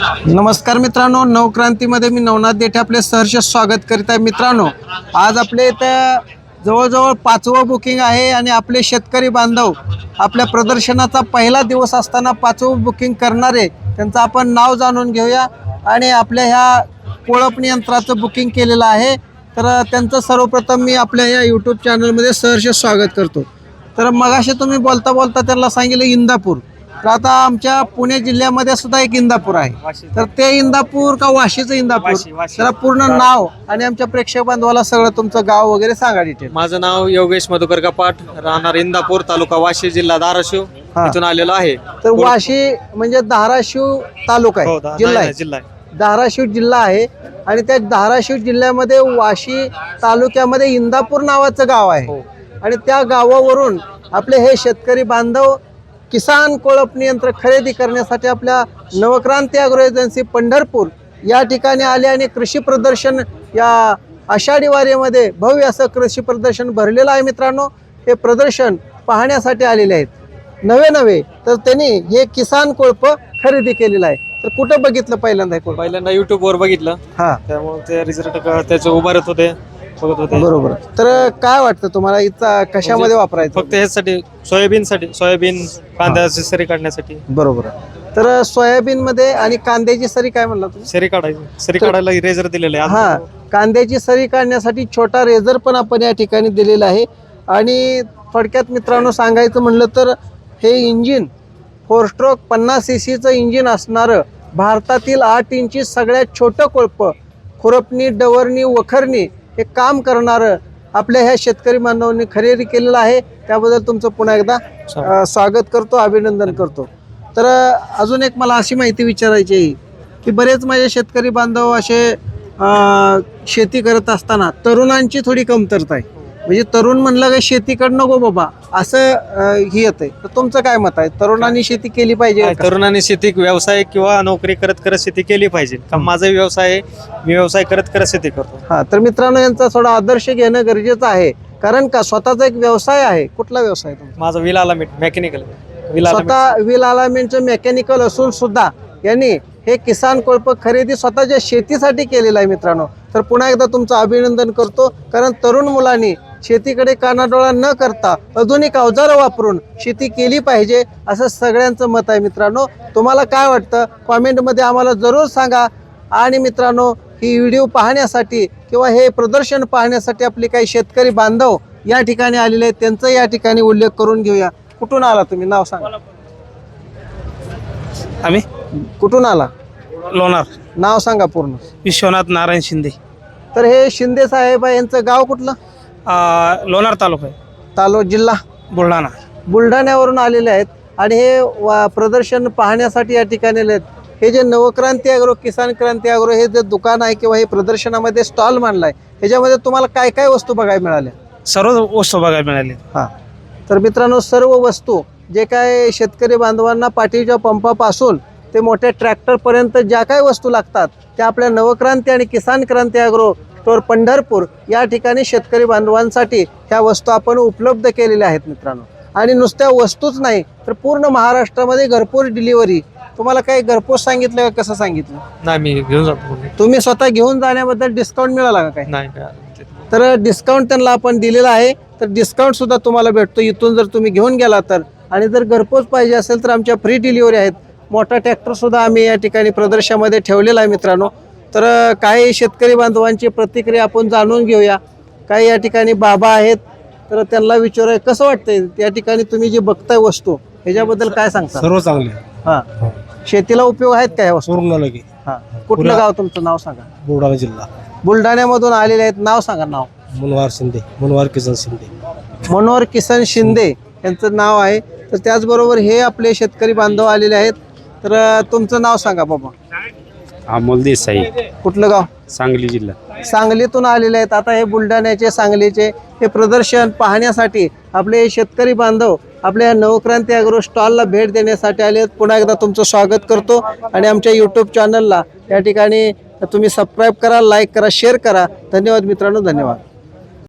नमस्कार मित्रांनो नवक्रांतीमध्ये मी नवनाथ देठे आपले सहर्ष स्वागत करीत आहे. मित्रांनो आज आपल्या इथं जवळजवळ पाचवं बुकिंग आहे आणि आपले शेतकरी बांधव आपल्या प्रदर्शनाचा पहिला दिवस असताना पाचवं बुकिंग करणारे त्यांचं आपण नाव जाणून घेऊया. आणि आपल्या ह्या कोळपणी यंत्राचं बुकिंग केलेलं आहे. तर त्यांचं सर्वप्रथम मी आपल्या या यूट्यूब चॅनलमध्ये सहर्ष स्वागत करतो. तर मगाशी तुम्ही बोलता बोलता त्यांना सांगितलं इंदापूर. तर आता आमच्या पुणे जिल्ह्यामध्ये सुद्धा एक इंदापूर आहे. तर ते इंदापूर का वाशीचं इंदापूर. तर पूर्ण नाव आणि आमच्या प्रेक्षक बांधवाला सगळं तुमचं गाव वगैरे सांगा डिटेल माझं नाव योगेश मधुकर कपाट राहणार इंदापूर तालुका वाशी जिल्हा धाराशिव. हा. इथून आलेलो आहे. तर वाशी म्हणजे धाराशिव तालुका हो, आहे धा- जिल्हा आहे. जिल्हा आहे. धाराशिव जिल्हा आहे आणि त्या धाराशिव जिल्ह्यामध्ये वाशी तालुक्यामध्ये इंदापूर नावाचं गाव आहे. हो. आणि त्या गावावरून आपले हे शेतकरी बांधव किसान कोळपणी यंत्र खरेदी करण्यासाठी आपल्या नवक्रांती अॅग्रो एजन्सी पंढरपूर या ठिकाणी आले आणि कृषी प्रदर्शन या आषाढी वारीमध्ये भव्य असं कृषी प्रदर्शन भरलेलं आहे मित्रांनो. हे प्रदर्शन पाहण्यासाठी आलेले आहेत. नवे नवे तर त्यांनी हे किसान कोळप खरेदी केलेलं आहे. तर कुठं बघितलं पहिल्यांदा कोळप? पहिल्यांदा युट्यूब वर बघितलं. हा. त्यामुळे ते रिझल्ट त्याचे उभारत होते. बघत होते बरोबर. तर काय वाटतं तुम्हाला इथं कशामध्ये वापरायचं? फक्त ह्यासाठी सोयाबीन साठी सोयाबीन कांद्याची सरी काढण्यासाठी. बरोबर. तर सोयाबीन मध्ये आणि कांद्याची सरी काय म्हणला तुम्ही? सरी काढायची. सरी काढायला रेजर दिलेले आहे. हा कांद्याची सरी काढण्यासाठी छोटा रेझर पण आपण या ठिकाणी दिलेला आहे. आणि थोडक्यात मित्रांनो सांगायचं म्हणलं तर हे इंजिन फोर स्ट्रोक पन्नास सी सीचं इंजिन असणारं भारतातील आठ इंची सगळ्यात छोटं कोळप खुरपणी डवरणी वखरणी हे काम करणारं आपल्या ह्या शेतकरी बांधवांनी खरेदी केलेलं आहे त्याबद्दल तुमचं पुन्हा एकदा स्वागत करतो अभिनंदन करतो. तर अजून एक मला अशी माहिती विचारायची आहे की बरेच माझे शेतकरी बांधव असे शेती करत असताना तरुणांची थोडी कमतरता आहे. म्हणजे तरुण म्हणलं का शेतीकडं नको बाबा. असं अ, ही येत आहे तर तुमचं काय मत आहे? तरुणांनी शेती केली पाहिजे का? तरुणांनी शेती व्यवसाय किंवा नोकरी करत करत शेती केली पाहिजे. कारण माझा व्यवसाय आहे मी व्यवसाय करत करत शेती करतो. हा तर मित्रांनो यांचा थोडा आदर्श घेणं गरजेचं आहे. कारण का? स्वतःचा एक व्यवसाय आहे. कुठला व्यवसाय तुमचा? माझा विल आला मेकॅनिकल. विल स्वतः व्हील अलाइनमेंटचं मेकॅनिकल असून सुद्धा यांनी हे किसान कोळप खरेदी स्वतःच्या शेतीसाठी केलेलं आहे मित्रांनो. तर पुन्हा एकदा तुमचं अभिनंदन करतो. कारण तरुण मुलांनी शेतीकडे कानाडोळा न करता आधुनिक अवजारं वापरून शेती केली पाहिजे असं सगळ्यांचं मत आहे मित्रांनो. तुम्हाला काय वाटतं? कॉमेंटमध्ये आम्हाला जरूर सांगा. आणि मित्रांनो ही व्हिडिओ पाहण्यासाठी किंवा हे प्रदर्शन पाहण्यासाठी आपले काही शेतकरी बांधव या ठिकाणी आलेले आहेत त्यांचा या ठिकाणी उल्लेख करून घेऊया. कुठून आला तुम्ही? नाव सांगा. आम्ही? कुठून आला? लोणार. नाव सांगा पूर्ण. विश्वनाथ नारायण शिंदे. तर हे शिंदे साहेब यांचं गाव कुठलं? लोणार तालुका आहे. तालुका जिल्हा. बुलढाणा. बुलढाण्यावरून आलेले आहेत आणि हे वा- प्रदर्शन पाहण्यासाठी या ठिकाणी आले आहेत. हे जे नवक्रांती अग्रो किसान क्रांती अग्रो हे जे दुकान आहे किंवा हे प्रदर्शनामध्ये स्टॉल मांडलाय ह्याच्यामध्ये तुम्हाला काय काय वस्तू बघायला मिळाल्या? सर्व वस्तू बघायला मिळाले. हां. तर मित्रांनो सर्व वस्तू जे काय शेतकरी बांधवांना पाठीच्या पंपापासून ते मोठ्या ट्रॅक्टरपर्यंत ज्या काय वस्तू लागतात त्या आपल्या नवक्रांती आणि किसान क्रांती अॅग्रो स्टोअर पंढरपूर या ठिकाणी शेतकरी बांधवांसाठी ह्या वस्तू आपण उपलब्ध केलेल्या आहेत मित्रांनो. आणि नुसत्या वस्तूच नाही तर पूर्ण महाराष्ट्रामध्ये घरपोच डिलिव्हरी. तुम्हाला काही घरपोच सांगितलं का? कसं सांगितलं? नाही मी घेऊन जातो तुम्ही स्वतः घेऊन जाण्याबद्दल डिस्काउंट मिळाला का काय नाही तर डिस्काउंट त्यांना आपण दिलेला आहे तर डिस्काउंट सुद्धा तुम्हाला भेटतो. इथून जर तुम्ही घेऊन गेला तर. आणि जर घरपोच पाहिजे असेल तर आमच्या फ्री डिलिव्हरी आहेत. मोठा ट्रॅक्टर सुद्धा आम्ही या ठिकाणी प्रदर्शनामध्ये ठेवलेला आहे मित्रांनो. तर काही शेतकरी बांधवांची प्रतिक्रिया आपण जाणून घेऊया. काही या ठिकाणी बाबा आहेत तर त्यांना विचारूया कसं वाटतंय? या ठिकाणी तुम्ही जे बघताय वस्तू ह्याच्याबद्दल काय सांगता? सर्व चांगले. हां. शेतीला उपयोग आहेत का ह्या वस्तू? पूर्ण लगे. हां. कुठलं गाव तुमचं? नाव सांगा. बुलढाणा जिल्हा. बुलढाण्यामधून आलेले आहेत नाव सांगा नाव. मनवार शिंदे मनवार किसन शिंदे. मनोहर किसन शिंदे यांचं नाव आहे. तर त्याचबरोबर हे आपले शेतकरी बांधव आलेले आहेत. तर तुमचं नाव सांगा बाबा. अमोल देसाई. कुठलं गाव? सांगली जिल्हा. सांगलीतून आलेले आहेत. आता हे बुलढाण्याचे सांगलीचे हे प्रदर्शन पाहण्यासाठी आपले शेतकरी बांधव आपल्या नवक्रांती अॅग्रो स्टॉलला भेट देण्यासाठी आले आहेत. पुन्हा एकदा तुमचं स्वागत करतो आणि आमच्या यूट्यूब चॅनलला या ठिकाणी तुम्ही सबस्क्राईब करा लाईक करा शेअर करा. धन्यवाद मित्रांनो धन्यवाद.